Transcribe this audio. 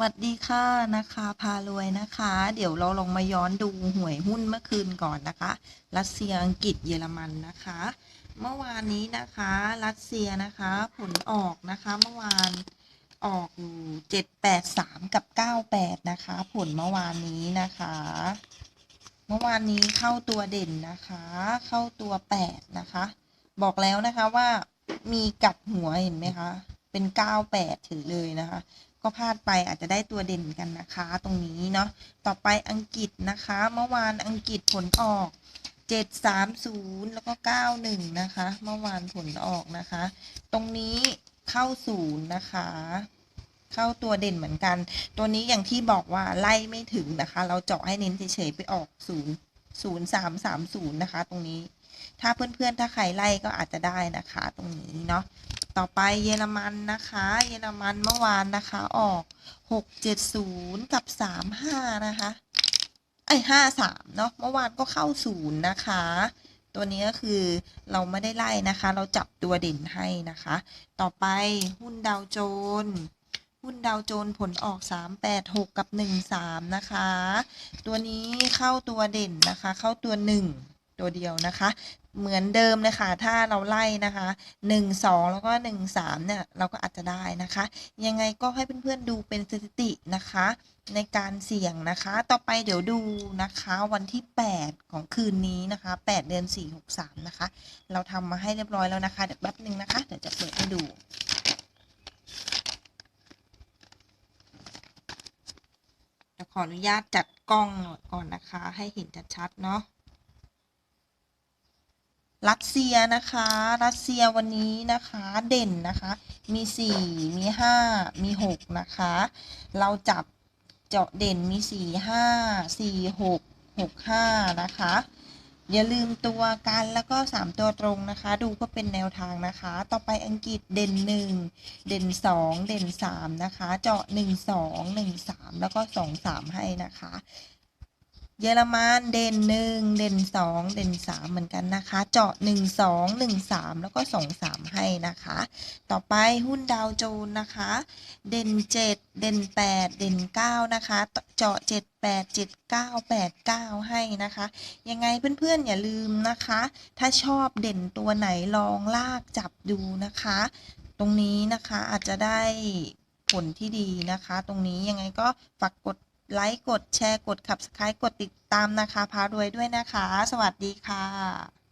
วัสดีค่ะนะคะพารวยนะคะ เดี๋ยวเราลองมาย้อนดูหวยหุ้นเมื่อคืนก่อนนะคะ รัสเซียอังกฤษเยอรมันนะคะ เมื่อวานนี้นะคะ รัสเซียนะคะ ผลออกนะคะเมื่อวานออกอยู่เจ็ดแปดสามกับเก้าแปดนะคะ ผลเมื่อวานนี้นะคะ เมื่อวานนี้เข้าตัวเด่นนะคะ เข้าตัวแปดนะคะ บอกแล้วนะคะว่ามีกลับหัวเห็นไหมคะ เป็นเก้าแปดถือเลยนะคะ ก็พลาดไปอาจจะได้ตัวเด่นกันนะคะ ตรงนี้เนาะต่อไปอังกฤษนะคะ เมื่อวานอังกฤษผลออก 730 แล้วก็ 91 นะคะ เมื่อวานผลออกนะคะ ตรงนี้เข้าศูนย์นะคะเข้าตัวเด่นเหมือนกัน ตัวนี้อย่างที่บอกว่าไล่ไม่ถึงนะคะ เราเจาะให้เน้นเฉยๆไปออก0 0 3 3 0นะคะ ตรงนี้ ถ้าเพื่อนๆ ถ้าใครไล่ก็อาจจะได้นะคะ ตรงนี้เนาะ ต่อไปเยอรมันนะคะ เยอรมันเมื่อวานนะคะ ออก670กับ35นะคะไอ้ห้าสามเนาะเมื่อวานก็เข้าศูนย์นะคะ ตัวนี้ก็คือเราไม่ได้ไล่นะคะ เราจับตัวเด่นให้นะคะ ต่อไปหุ้นดาวโจนส์หุ้นดาวโจนผลออก 386 กับ 13 นะคะ ตัวนี้เข้าตัวเด่นนะคะ เข้าตัว 1 ตัวเดียวนะคะ เหมือนเดิมเลยค่ะ ถ้าเราไล่นะคะ 1 2 แล้วก็ 1 3 เนี่ย เราก็อาจจะได้นะคะ ยังไงก็ให้เพื่อนๆดูเป็นสถิตินะคะ ในการเสี่ยงนะคะ ต่อไปเดี๋ยวดูนะคะ วันที่ 8 ของคืนนี้นะคะ 8 เดือน 4 6 3 นะคะ เราทำมาให้เรียบร้อยแล้วนะคะ เดี๋ยวแป๊บนึงนะคะ เดี๋ยวจะเปิดให้ดูขออนุญาตจัดกล้องก่อนนะคะ ให้เห็นชัดๆเนาะ รัสเซียนะคะ รัสเซียวันนี้นะคะเด่นนะคะ มีสี่มีห้ามีหกนะคะ เราจับเจาะเด่นมีสี่ห้าสี่หกหกห้านะคะ อย่าลืมตัวกันแล้วก็สามตัวตรงนะคะ ดูก็เป็นแนวทางนะคะ ต่อไปอังกฤษเด่นหนึ่งเด่นสองเด่นสามนะคะ เจาะหนึ่งสองหนึ่งสามแล้วก็สองสามให้นะคะ เยอรมันเด่นหนึ่งเด่นสองเด่นสามเหมือนกันนะคะ เจาะหนึ่งสองหนึ่งสามแล้วก็สองสามให้นะคะ ต่อไปหุ้นดาวโจนส์นะคะ เด่นเจ็ดเด่นแปดเด่นเก้านะคะ เจาะเจ็ดแปดเจ็ดเก้าแปดเก้าให้นะคะ ยังไงเพื่อนๆอย่าลืมนะคะ ถ้าชอบเด่นตัวไหนลองลากจับดูนะคะ ตรงนี้นะคะอาจจะได้ผลที่ดีนะคะ ตรงนี้ยังไงก็ฝากกด ไลค์กดแชร์กดขับสไครต์กดติดตามนะคะ พารวยด้วยนะคะ สวัสดีค่ะ